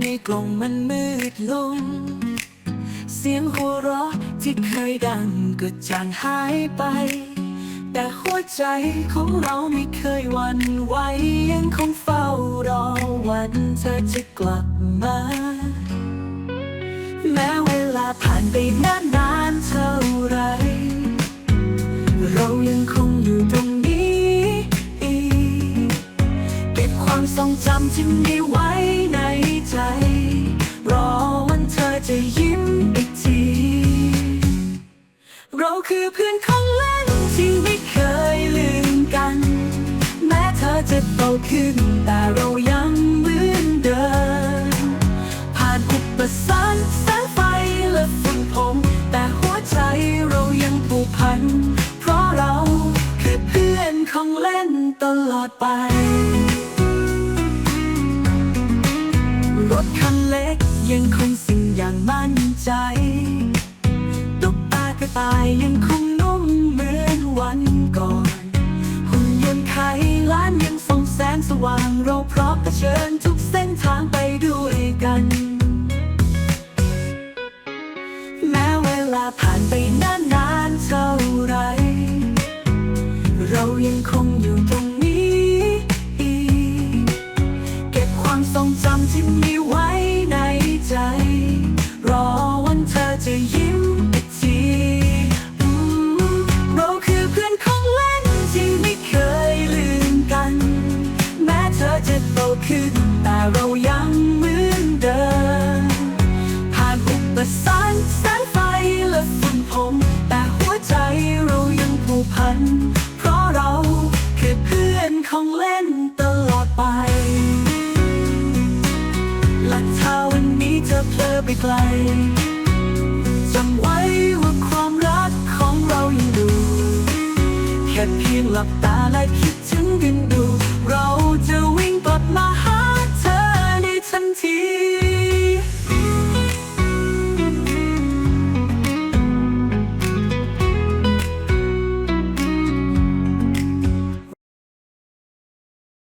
ในกล่องมันมืดลง เสียงหัวเราะที่เคยดังก็จางหายไป แต่หัวใจของเราไม่เคยวันไหวยังคงเฝ้ารอวันเธอจะกลับมา แม้เวลาผ่านไปนานนานเท่าไร เรายังคงอยู่ตรงนี้กเก็บความทรงจำที่มี คือเพื่อนของเล่นที่ไม่เคยลืมกัน แม้เธอจะโตขึ้นแต่เรายังเหมือนเดิม ผ่านอุปสรรคแสงไฟและฝุ่นพงแต่หัวใจเรายังผูกพัน เพราะเราคือเพื่อนของเล่นตลอดไป รถคันเล็กยังคงสิ่งอย่างมั่นใจตุ๊กตากระต่ายานยังส่องแสงสว่างเราพร้อมเผชิญทุกเส้นทางไปด้วยกัน แม้เวลาผ่านไปนานนานเท่าไร เรายังคงอยู่ตรงนี้ เก็บความทรงจำที่มีไว้ ขึ้น แต่เรายังเหมือนเดิม ผ่านอุปสรรคแสงไฟและฝุ่นพงแต่หัวใจเรายังผูกพัน เพราะเราคือเพื่อนของเล่นตลอดไป และถ้าวันนี้เธอเพลอไปไกลจำไว้ว่าความรักของเรายังดู แค่เพียงหลับตาและคิดถึงกันดู